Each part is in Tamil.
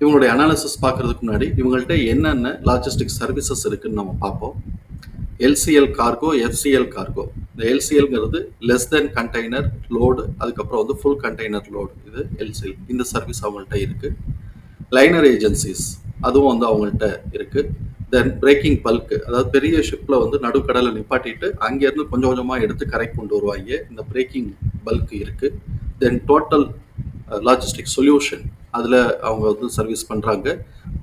இவங்களுடைய அனாலிசிஸ் பார்க்கறதுக்கு முன்னாடி இவங்கள்ட்ட என்னென்ன லாஜிஸ்டிக் சர்வீசஸ் இருக்குன்னு நம்ம பார்ப்போம். எல்சிஎல் கார்கோ எஃப்சிஎல் கார்கோ இந்த எல்சிஎல்ங்கிறது லெஸ் தென் கண்டெய்னர் லோடு அதுக்கப்புறம் வந்து ஃபுல் கண்டெய்னர் லோடு இது எல்சிஎல் இந்த சர்வீஸ் அவங்கள்ட்ட இருக்குது லைனர் ஏஜென்சிஸ் அதுவும் வந்து அவங்கள்ட்ட இருக்கு. தென் பிரேக்கிங் பல்க்கு அதாவது பெரிய ஷிப்பில் வந்து நடுக்கடலை நிப்பாட்டிட்டு அங்கேருந்து கொஞ்சம் கொஞ்சமாக எடுத்து கரை கொண்டு வருவாங்க. இந்த பிரேக்கிங் பல்க் இருக்குது தென் டோட்டல் லாஜிஸ்டிக் சொல்யூஷன் அதில் அவங்க வந்து சர்வீஸ் பண்ணுறாங்க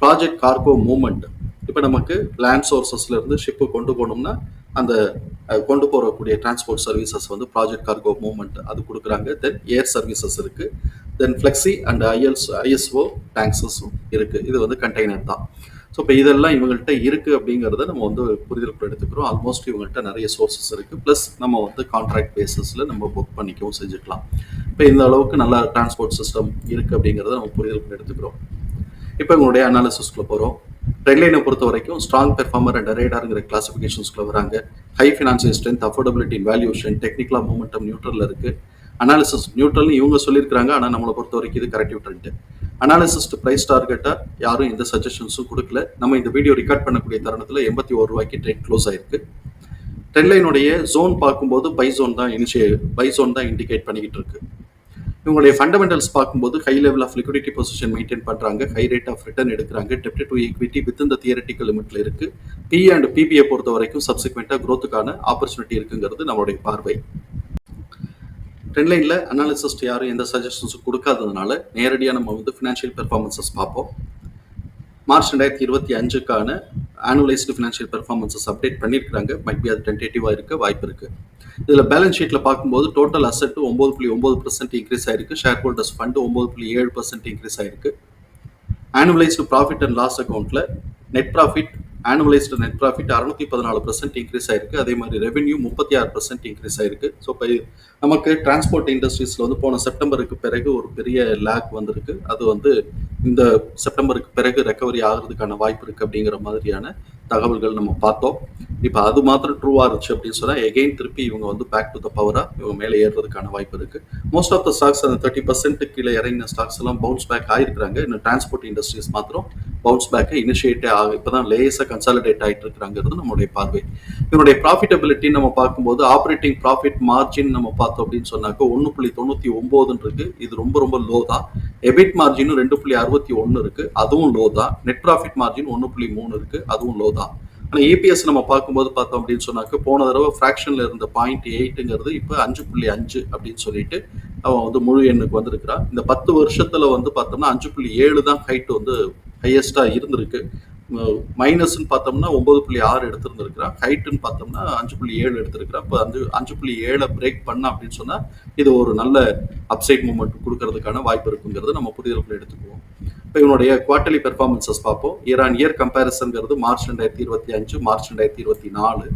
ப்ராஜெக்ட் கார்கோ மூமெண்ட் இப்போ நமக்கு லேண்ட் சோர்சஸ்லேருந்து ஷிப்பு கொண்டு போகணும்னா அந்த கொண்டு போகக்கூடிய டிரான்ஸ்போர்ட் சர்வீசஸ் வந்து ப்ராஜெக்ட் கார்கோ மூவ்மெண்ட் அது கொடுக்குறாங்க. தென் ஏர் சர்வீசஸ் இருக்குது தென் ஃப்ளெக்ஸி அண்ட் ஐஎல்ஸ் ஐஎஸ்ஓ டேங்க்ஸஸும் இருக்குது இது வந்து கண்டெய்னர் தான். ஸோ இப்போ இதெல்லாம் இவங்கள்ட்ட இருக்கு அப்படிங்கிறத நம்ம வந்து புரிதல் எடுத்துக்கிறோம். ஆல்மோஸ்ட் இவங்கள்ட்ட நிறைய சோர்சஸ் இருக்கு. ப்ளஸ் நம்ம வந்து கான்ட்ராக்ட் பேசிஸில் நம்ம புக் பண்ணிக்கவும் செஞ்சுக்கலாம். இப்போ இந்த அளவுக்கு நல்ல டிரான்ஸ்போர்ட் சிஸ்டம் இருக்கு அப்படிங்கிறத நம்ம புரிதலுக்கு எடுத்துக்கிறோம். இப்போ உங்களுடைய அனாலிசிஸ்க்குள்ள போகிறோம் ட்ரெண்ட்லைனை பொறுத்த வரைக்கும் ஸ்ட்ராங் பெர்ஃபார்மர் அண்ட் ரேடாருங்கிற கிளாசிஃபிகேஷன்ஸ்க்குள்ள வராங்க. High financial strength affordability valuation டெக்னிக்கலா மூமெண்டம் நியூட்ரல்ல இருக்குது அனாலிசிஸ் நியூட்ரல்னு இவங்க சொல்லியிருக்காங்க ஆனால் நம்மளை பொறுத்த வரைக்கும் இது கரெக்ட் ட்ரெண்ட் அனாலிசிஸ்ட் ப்ரைஸ் டார்கெட்டாக யாரும் எந்த சஜஷன்ஸும் கொடுக்கல. நம்ம இந்த வீடியோ ரெக்கார்ட் பண்ணக்கூடிய தருணத்தில் எண்பத்தி ஒரு ரூபாய்க்கு ட்ரெயின் க்ளோஸ் ஆயிருக்கு. ட்ரெண்ட்லைனுடைய ஜோன் பார்க்கும்போது பை ஜோன் தான் இனிஷியே பை ஜோன் தான் இண்டிகேட் பண்ணிக்கிட்டு இருக்கு. இவங்களுடைய ஃபண்டமெண்டல்ஸ் பார்க்கும்போது high level of liquidity position maintain பண்ணுறாங்க ஹை ரேட் ஆஃப் ரிட்டர்ன் எடுக்கிறாங்க. டெப்ட் டு ஈக்விட்டி வித் இந்த தியரட்டிக்கல் லிமிட்ல இருக்கு. பி அண்ட் பிபிஐ பொறுத்த வரைக்கும் சப்சிக்வெண்ட்டாக க்ரோத்துக்கான ஆப்பர்ச்சுனிட்டி இருக்குங்கிறது நம்மளுடைய பார்வை. ட்ரெண்ட்லைனில் அனாலிசிஸ்ட் யாரும் எந்த சஜஷன்ஸும் கொடுக்காததுனால நேரடியாக நம்ம வந்து ஃபினான்ஷியல் பெர்ஃபார்மன்சஸ் பார்ப்போம். மார்ச் ரெண்டாயிரத்தி இருபத்தி அஞ்சுக்கான ஆனுவலைஸ்டு ஃபினான்ஷியல் பெர்ஃபார்மன்சஸ் அப்டேட் பண்ணியிருக்கிறாங்க. மைட் பி அது டென்டேட்டிவாக இருக்க வாய்ப்பு இருக்குது இதில் பேலன்ஸ் ஷீட்டில் பார்க்கும்போது டோட்டல் அசெட் ஒம்பது புள்ளி ஒம்பது பர்சன்ட் இன்க்ரீஸ் ஆயிருக்கு. ஷேர் ஹோல்டர்ஸ் ஃபண்டு ஒம்பது புள்ளி ஏழு பர்சன்ட் இன்க்ரீஸ் ஆயிருக்கு. ஆனுவலைஸ்டு ப்ராஃபிட் அண்ட் லாஸ் அக்கௌண்ட்டில் net profit annualised net profit அறுநூத்தி பதினாலு பர்சன்ட் இன்க்ரீஸ் ஆயிருக்கு. அதே மாதிரி ரெவென்யூ முப்பத்தி ஆறு பர்சன்ட் இன்க்ரீஸ் ஆயிருக்கு. ஸோ இப்போ நமக்கு டிரான்ஸ்போர்ட் இண்டஸ்ட்ரீஸில் வந்து போன செப்டம்பருக்கு பிறகு ஒரு பெரிய லேக் வந்திருக்கு. அது வந்து இந்த செப்டம்பருக்கு பிறகு ரெக்கவரி ஆகிறதுக்கான வாய்ப்பு இருக்கு அப்படிங்கிற மாதிரியான தகவல்கள் நம்ம பார்த்தோம். இப்போ அது மாத்திரம் ட்ரூவாக இருந்துச்சு அப்படின்னு சொன்னால் எகெயின் திருப்பி இவங்க வந்து பேக் டு த பவராக இவங்க மேலே ஏறுறதுக்கான வாய்ப்பு இருக்குது மோஸ்ட் ஆஃப் த ஸ்டாக்ஸ் அந்த தேர்ட்டி பர்சன்ட் கீழே இறங்கின ஸ்டாக்ஸ் எல்லாம் பவுன்ஸ் பேக் ஆகிருக்கிறாங்க இன்னும் டிரான்ஸ்போர்ட் இண்டஸ்ட்ரீஸ் மாத்திரம் பவுன்ஸ் பேக்கை இனிஷியேட் ஆக இப்போ தான் லேசாக கன்சாலிடேட் ஆகிட்டு இருக்கிறாங்கிறது நம்மளுடைய பார்வை. இவனுடைய ப்ராஃபிட்டபிலிட்டி நம்ம பார்க்கும்போது ஆப்ரேட்டிங் ப்ராஃபிட் மார்ஜின் நம்ம பார்த்தோம் அப்படின்னு சொன்னாக்க ஒன்று புள்ளி தொண்ணூற்றி ஒம்போதுன்னு இது ரொம்ப ரொம்ப லோ தான். எபிட் மார்ஜினும் ரெண்டு புள்ளி அறுபத்தி ஒன்று இருக்குது அதுவும் லோ தான். நெட் ப்ராஃபிட் மார்ஜின் ஒன்று புள்ளி மூணு இருக்குது அதுவும் லோ தான். ஆனால் ஏபிஎஸ் நம்ம பார்க்கும்போது பார்த்தோம் அப்படின்னு சொன்னாக்க போன தடவை ஃப்ராக்ஷனில் இருந்த பாயிண்ட் எயிட்டுங்கிறது இப்போ அஞ்சு புள்ளி அஞ்சு அப்படின்னு சொல்லிட்டு அவன் வந்து முழு எண்ணுக்கு வந்திருக்கிறான். இந்த பத்து வருஷத்தில் வந்து பார்த்தோம்னா அஞ்சு புள்ளி ஏழு தான் ஹைட் வந்து ஹையஸ்ட்டாக இருந்திருக்கு. மைனஸ்ன்னு பார்த்தோம்னா ஒம்பது புள்ளி ஆறு எடுத்திருந்திருக்கிறான். ஹைட்டுன்னு பார்த்தோம்னா அஞ்சு புள்ளி ஏழு எடுத்திருக்கிறான். இப்போ அஞ்சு அஞ்சு புள்ளி ஏழை பிரேக் பண்ண அப்படின்னு சொன்னால் இது ஒரு நல்ல அப்சைட் மூமெண்ட் கொடுக்கறதுக்கான வாய்ப்பு இருக்குங்கிறது நம்ம புரிதலுக்குள்ள எடுத்துக்குவோம். இப்போ இவனுடைய குவார்டர்லி பெர்ஃபார்மன்சஸ் பார்ப்போம். இயர் ஆன் இயர் கம்பேரிசன்கிறது மார்ச் ரெண்டாயிரத்தி இருபத்தி அஞ்சு மார்ச் ரெண்டாயிரத்தி இருபத்தி நாலு.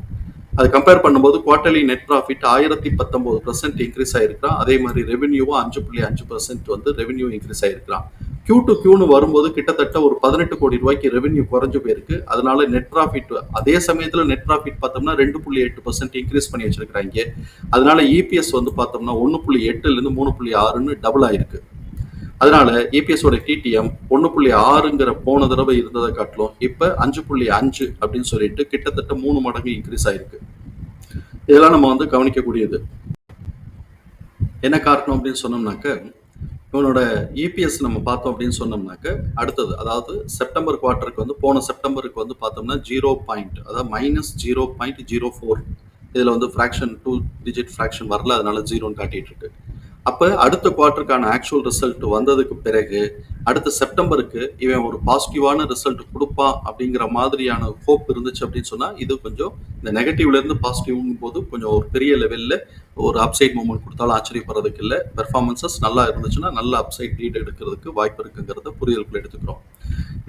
அது கம்பேர் பண்ணும்போது குவார்டர்லி நெட் ப்ராஃபிட் ஆயிரத்தி பத்தொன்பது பர்சன்ட் இன்க்ரீஸ் ஆயிருக்கிறான். அதே மாதிரி ரெவென்யூவும் அஞ்சு புள்ளி அஞ்சு பர்சன்ட் வந்து ரெவென்யூ இன்க்ரீஸ் ஆயிருக்கிறான். கியூ டு கியூன்னு வரும்போது கிட்டத்தட்ட ஒரு பதினெட்டு கோடி ரூபாய்க்கு ரெவென்யூ குறைஞ்சு போயிருக்கு. அதனால நெட் ப்ராஃபிட் அதே சமயத்தில் நெட் ப்ராஃபிட் பார்த்தோம்னா ரெண்டு புள்ளி எட்டு பர்சன்ட் இன்க்ரீஸ் பண்ணி வச்சிருக்கிறாங்க. அதனால இபிஎஸ் வந்து பார்த்தோம்னா ஒன்று புள்ளி எட்டுலேருந்து மூணு புள்ளி ஆறுன்னு டபுள் ஆயிருக்கு. அதனால EPS ஓட டிடிஎம் ஒன்று புள்ளி ஆறுங்கிற போன தடவை இருந்ததை காட்டிலும் இப்போ அஞ்சு புள்ளி அஞ்சு அப்படின்னு சொல்லிட்டு கிட்டத்தட்ட மூணு மடங்கு இன்க்ரீஸ் ஆயிருக்கு. இதெல்லாம் நம்ம வந்து கவனிக்கக்கூடியது. என்ன காரணம் அப்படின்னு சொன்னோம்னாக்க இவனோட இபிஎஸ் நம்ம பார்த்தோம் அப்படின்னு சொன்னோம்னாக்க அடுத்தது அதாவது செப்டம்பர் குவார்ட்டருக்கு வந்து போன செப்டம்பருக்கு வந்து பார்த்தோம்னா ஜீரோ பாயிண்ட் அதாவது minus zero point zero four இதில் வந்து ஃப்ராக்ஷன் டூ டிஜிட் ஃப்ராக்ஷன் வரல அதனால ஜீரோன்னு காட்டிட்டு இருக்கு. அப்போ அடுத்த குவார்ட்டருக்கான ஆக்சுவல் ரிசல்ட் வந்ததுக்கு பிறகு அடுத்த செப்டம்பருக்கு இவன் ஒரு பாசிட்டிவான ரிசல்ட் கொடுப்பான் அப்படிங்கிற மாதிரியான ஹோப் இருந்துச்சு அப்படின்னு சொன்னா இது கொஞ்சம் இந்த நெகட்டிவ்ல இருந்து பாசிட்டிவ்ங்கும் போது கொஞ்சம் ஒரு பெரிய லெவல்ல ஒரு அப்சைட் மூமெண்ட் கொடுத்தாலும் ஆச்சரியப்படுறதுக்கு இல்லை. பெர்ஃபார்மன்சஸ் நல்லா இருந்துச்சுன்னா நல்ல அப்சைட் லீட் எடுக்கிறதுக்கு வாய்ப்பு இருக்குங்கிறத புரிதலுக்குள்ள எடுத்துக்கிறோம்.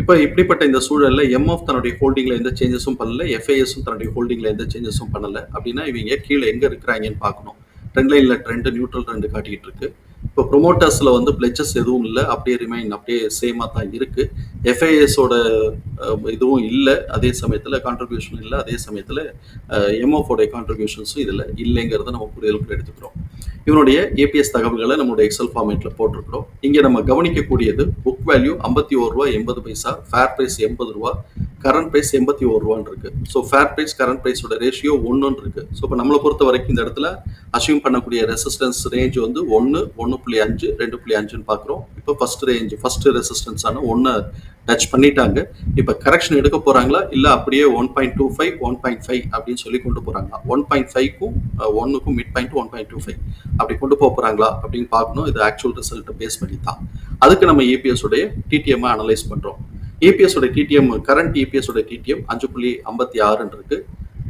இப்போ இப்படிப்பட்ட இந்த சூழலில் எம்எஃப் தன்னுடைய ஹோல்டிங்கில் எந்த சேஞ்சஸும் பண்ணல எஃப்ஐஎஸும் தன்னுடைய ஹோல்டிங்கில் எந்த சேஞ்சஸும் பண்ணலை அப்படின்னா இவங்க கீழே எங்கே இருக்கிறாங்கன்னு பார்க்கணும். ட்ரெண்ட் லைனில் ட்ரெண்டு நியூட்ரல் ட்ரெண்டு காட்டிக்கிட்டு இருக்கு. இப்போ ப்ரொமோட்டர்ஸில் வந்து பிளெச்சஸ் எதுவும் இல்லை. அப்படியே ரிமைன் அப்படியே சேமாக தான் இருக்கு. எஃப்ஐஎஸோட இதுவும் இல்லை. அதே சமயத்தில் கான்ட்ரிபியூஷன் இல்லை. அதே சமயத்தில் எம்எஃபோடைய கான்ட்ரிபியூஷன்ஸும் இதில் இல்லைங்கிறத நம்ம புரிதலுக்கு எடுத்துக்கிறோம். இவனுடைய ஏபிஎஸ் தகவல்களை நம்மளுடைய எக்ஸல் ஃபார்மேட்டில் போட்டிருக்கிறோம். இங்கே நம்ம கவனிக்கக்கூடியது புக் வேல்யூ ஐம்பத்தி ஒரு ரூபா எண்பது பைசா ஃபேர் ப்ரைஸ் எண்பது ரூபா கரண்ட் ப்ரைஸ் எண்பத்தி ஒரு ரூபான்னு இருக்கு. ஸோ ஃபேர் ப்ரைஸ் கரண்ட் ப்ரைஸோட ரேஷியோ ஒன்றுன்னு இருக்கு. ஸோ இப்போ நம்மளை பொறுத்த வரைக்கும் இந்த இடத்துல அசியூம் பண்ணக்கூடிய ரெசிஸ்டன்ஸ் ரேஞ்ச் வந்து ஒன்று ஒன்று புள்ளி அஞ்சு ரெண்டு புள்ளி அஞ்சுன்னு பார்க்குறோம் இப்போ ஃபர்ஸ்ட் ரேஞ்ச் ஃபர்ஸ்ட் ரெசிஸ்டன்ஸான ஒன்று டச் பண்ணிட்டாங்க. இப்போ கரெக்ஷன் எடுக்க போகிறாங்களா இல்லை அப்படியே one point two five one point five அப்படின்னு சொல்லி கொண்டு போகிறாங்களா ஒன் பாயிண்ட் ஃபைவ்க்கும் ஒன்னுக்கும் mid point one point two five அப்படி கொண்டு போக போகிறாங்களா அப்படின்னு பார்க்கணும். இது ஆக்சுவல் ரிசல்ட்டை பேஸ் பண்ணி தான். அதுக்கு நம்ம ஏபிஎஸ் உடைய டிடிஎம்ஐ அனலைஸ் பண்ணுறோம் ஏபிஎஸ் உடைய டிடிஎம் கரண்ட் ஏபிஎஸ் உடைய டிடிஎம் அஞ்சு புள்ளி ஐம்பத்தி ஆறுன்னு இருக்கு.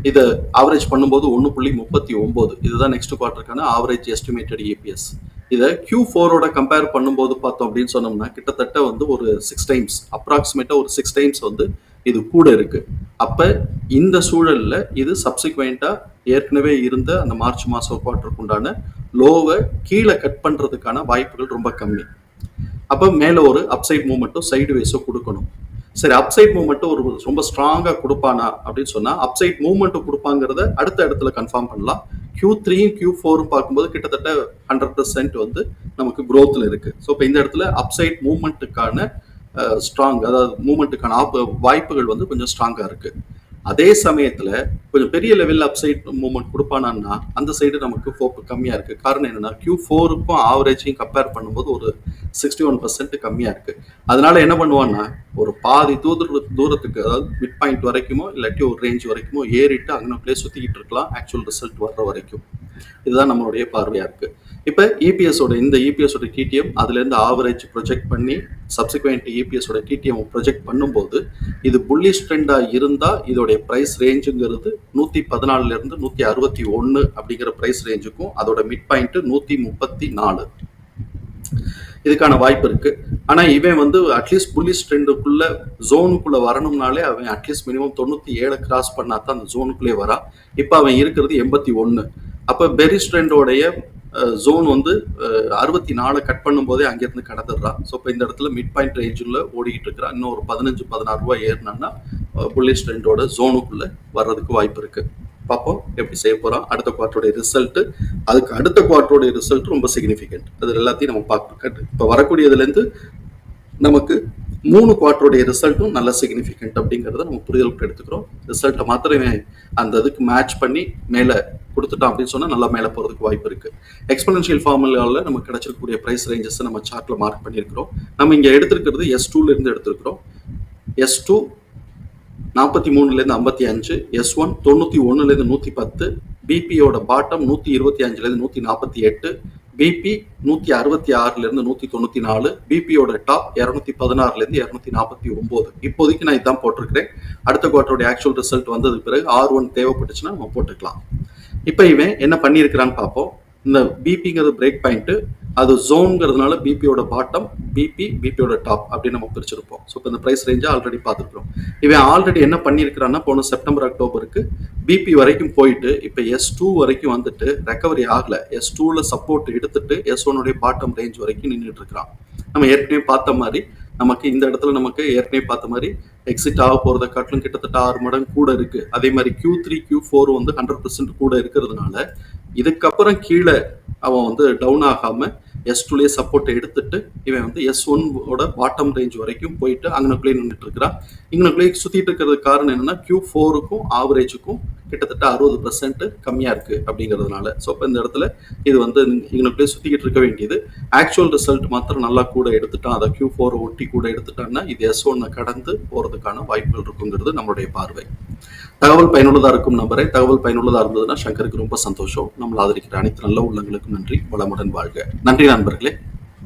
இதை ஆவரேஜ் பண்ணும்போது ஒன்று புள்ளி முப்பத்தி ஒம்பது. இதுதான் நெக்ஸ்ட் குவார்ட்டருக்கான ஆவரேஜ் எஸ்டிமேட்டட் ஏபிஎஸ் இதை கியூ ஃபோரோட கம்பேர் பண்ணும்போது பார்த்தோம் அப்படின்னு சொன்னோம்னா கிட்டத்தட்ட வந்து ஒரு சிக்ஸ் டைம்ஸ் அப்ராக்சிமேட்டாக ஒரு சிக்ஸ் டைம்ஸ் வந்து இது கூட இருக்கு. அப்போ இந்த சூழலில் இது சப்சிக்வெண்ட்டாக ஏற்கனவே இருந்த அந்த மார்ச் மாதம் குவார்ட்டருக்கு உண்டான லோவை கீழே கட் பண்ணுறதுக்கான வாய்ப்புகள் ரொம்ப கம்மி. அப்போ மேலே ஒரு அப்சைட் மூமெண்ட்டும் சைடு வேஸோ கொடுக்கணும். சரி அப்சைட் மூமெண்ட்டும் ஒரு ரொம்ப ஸ்ட்ராங்காக கொடுப்பானா அப்படின்னு சொன்னால் அப்சைட் மூமெண்ட்டும் கொடுப்பாங்கிறத அடுத்த இடத்துல கன்ஃபார்ம் பண்ணலாம். கியூ த்ரீயும் கியூ ஃபோரும் பார்க்கும்போது கிட்டத்தட்ட ஹண்ட்ரட் பர்சன்ட் வந்து நமக்கு க்ரோத்தில் இருக்குது ஸோ இப்போ இந்த இடத்துல அப்சைட் மூமெண்ட்டுக்கான ஸ்ட்ராங் அதாவது மூமெண்ட்டுக்கான ஆப் வாய்ப்புகள் வந்து கொஞ்சம் ஸ்ட்ராங்காக இருக்குது அதே சமயத்தில் கொஞ்சம் பெரிய லெவலில் அப்சைட் மூவ்மெண்ட் கொடுப்பானான்னா அந்த சைடு நமக்கு ஹோப் கம்மியாக இருக்குது காரணம் என்னென்னா கியூ ஃபோருக்கும் ஆவரேஜையும் கம்பேர் பண்ணும்போது ஒரு சிக்ஸ்டி ஒன் பர்சன்ட் கம்மியாக இருக்குது அதனால என்ன பண்ணுவான்னா ஒரு பாதி தூர தூரத்துக்கு அதாவது மிட் பாயிண்ட் வரைக்குமோ இல்லாட்டி ஒரு ரேஞ்ச் வரைக்குமோ ஏறிட்டு அங்கே அங்கனக்குள்ளே சுற்றிக்கிட்டு இருக்கலாம் ஆக்சுவல் ரிசல்ட் வர்ற வரைக்கும். இதுதான் நம்மளுடைய பார்வையாக இருக்குது இப்போ இபிஎஸோட இந்த இபிஎஸோட டிடிஎம் அதுலேருந்து ஆவரேஜ் ப்ரொஜெக்ட் பண்ணி சப்சிக்வெண்ட் இபிஎஸோட டிடிஎம் ப்ரொஜெக்ட் பண்ணும்போது இது புல்லிஷ் ட்ரெண்டாக இருந்தால் இதோடைய ப்ரைஸ் ரேஞ்சுங்கிறது நூற்றி பதினாலுலேருந்து நூற்றி அறுபத்தி ஒன்று அப்படிங்கிற ப்ரைஸ் ரேஞ்சுக்கும் அதோட மிட் பாயிண்ட்டு நூற்றி முப்பத்தி நாலு இதுக்கான வாய்ப்பு இருக்கு. ஆனா இவன் வந்து அட்லீஸ்ட் புல்லிஷ் ட்ரெண்டுக்குள்ள ஜோனுக்குள்ள வரணும்னாலே அவன் அட்லீஸ்ட் மினிமம் தொண்ணூத்தி ஏழை கிராஸ் பண்ணா தான் அந்த ஜோனுக்குள்ளே வரா. இப்போ அவன் இருக்கிறது எண்பத்தி ஒன்று அப்போ பெரிஸ் ட்ரெண்டோடைய ஜோன் வந்து அறுபத்தி நாலு கட் பண்ணும்போதே அங்கேருந்து கடந்துடுறான் ஸோ இப்போ இந்த இடத்துல மிட் பாயிண்ட் ரேஞ்சில் ஓடிக்கிட்டு இருக்கிறான் இன்னும் ஒரு பதினஞ்சு பதினாறு ரூபாய் ஏறினான்னா புல்லிஷ் ட்ரெண்டோட ஜோனுக்குள்ள வர்றதுக்கு வாய்ப்பு இருக்கு. பார்ப்போம் எப்படி செய்ய போறோம் அடுத்த குவார்ட்டருடைய ரிசல்ட் அதுக்கு அடுத்த குவார்ட்டருடைய ரிசல்ட் ரொம்ப சிக்னிஃபிகண்ட் அது எல்லாத்தையும் நம்ம பார்க்கணும் இப்போ வரக்கூடியதுலேருந்து நமக்கு மூணு குவார்ட்டருடைய ரிசல்ட்டும் நல்ல சிக்னிஃபிகண்ட் அப்படிங்கிறத நம்ம புரிதலுக்கு எடுத்துக்கிறோம். ரிசல்ட்டை மாத்திரமே அந்த இதுக்கு மேட்ச் பண்ணி மேலே கொடுத்துட்டோம் அப்படின்னு சொன்னால் நல்லா மேலே போகிறதுக்கு வாய்ப்பு இருக்குது எக்ஸ்பெனன்ஷியல் ஃபார்முலாவில் நமக்கு கிடச்சிருக்கக்கூடிய ப்ரைஸ் ரேஞ்சஸை நம்ம சார்ட்டில் மார்க் பண்ணியிருக்கிறோம். நம்ம இங்கே எடுத்திருக்கிறது எஸ் டூலேருந்து எடுத்திருக்கிறோம். எஸ் டூ நாற்பத்தி மூணுலேருந்து ஐம்பத்தி அஞ்சு எஸ் ஒன் தொண்ணூற்றி ஒன்றுலேருந்து நூற்றி பத்து பிபியோட பாட்டம் நூற்றி இருபத்தி அஞ்சுலேருந்து நூற்றி நாற்பத்தி எட்டு பிபி நூற்றி அறுபத்தி ஆறுலேருந்து நூற்றி தொண்ணூற்றி நாலு பிபியோட டாப் இரநூத்தி பதினாறுலேருந்து இரநூத்தி நாற்பத்தி ஒம்பது இப்போதைக்கு நான் இதான் போட்டிருக்கிறேன். அடுத்த குவார்ட்டருடைய ஆக்சுவல் ரிசல்ட் வந்ததுக்கு பிறகு ஆர் ஒன் தேவைப்பட்டுச்சுன்னா நம்ம போட்டுக்கலாம். இப்போ இவன் என்ன பண்ணியிருக்கிறான்னு பார்ப்போம். இந்த பிபிங்கிறது பிரேக் பாயிண்ட்டு அது ஜோன்ங்கிறதுனால பிபியோட பாட்டம் பிபி பிபியோட டாப் அப்படின்னு நம்ம பிரிச்சிருப்போம். ஸோ இப்போ இந்த ப்ரைஸ் ரேஞ்சை ஆல்ரெடி பார்த்துருக்கோம் இவன் ஆல்ரெடி என்ன பண்ணியிருக்கிறான்னா போன செப்டம்பர் அக்டோபருக்கு பிபி வரைக்கும் போயிட்டு இப்போ எஸ் டூ வரைக்கும் வந்துட்டு ரெக்கவரி ஆகலை. எஸ் டூவில் சப்போர்ட் எடுத்துட்டு எஸ் ஒன்னுடைய பாட்டம் ரேஞ்ச் வரைக்கும் நின்றுட்டு இருக்கிறான். நம்ம ஏற்கனவே பார்த்த மாதிரி நமக்கு இந்த இடத்துல நமக்கு ஏற்கனவே பார்த்த மாதிரி எக்ஸிட் ஆக போறத காட்டிலும் கிட்டத்தட்ட ஆறு மடங்கு கூட இருக்கு. அதே மாதிரி கியூ த்ரீ கியூ ஃபோர் வந்து ஹண்ட்ரட் பர்சன்ட் கூட இருக்கிறதுனால இதுக்கப்புறம் கீழே அவன் வந்து டவுன் ஆகாம எஸ் டூலேயே சப்போர்ட்டை எடுத்துட்டு இவன் வந்து எஸ் ஒன்னோட பாட்டம் ரேஞ்ச் வரைக்கும் போயிட்டு அங்கனக்குள்ளேயே நின்றுட்டு இருக்கிறான். இங்கனக்குள்ளேயே சுத்திட்டு இருக்கிறதுக்கு காரணம் என்னன்னா கியூ ஃபோருக்கும் ஆவரேஜுக்கும் கிட்டத்தட்ட அறுபது பர்சன்ட் கம்மியாக இருக்கு அப்படிங்கிறதுனால. ஸோ இப்போ இந்த இடத்துல இது வந்து எங்களுக்குள்ளே சுத்திக்கிட்டு இருக்க வேண்டியது. ஆக்சுவல் ரிசல்ட் மாத்திரம் நல்லா கூட எடுத்துட்டான். அதை கியூ ஃபோரை ஒட்டி கூட எடுத்துட்டான்னா இது எஸ் ஒன்னை கடந்து போகிறதுக்கான வாய்ப்புகள் இருக்குங்கிறது நம்மளுடைய பார்வை. தகவல் பயனுள்ளதாக இருக்கும் நம்பரை தகவல் பயனுள்ளதாக இருந்ததுன்னா சங்கருக்கு ரொம்ப சந்தோஷம். நம்மள ஆதரிக்கிற அனைத்து நல்ல உள்ளங்களுக்கும் நன்றி. வளமுடன் வாழ்க. நன்றி நண்பர்களே.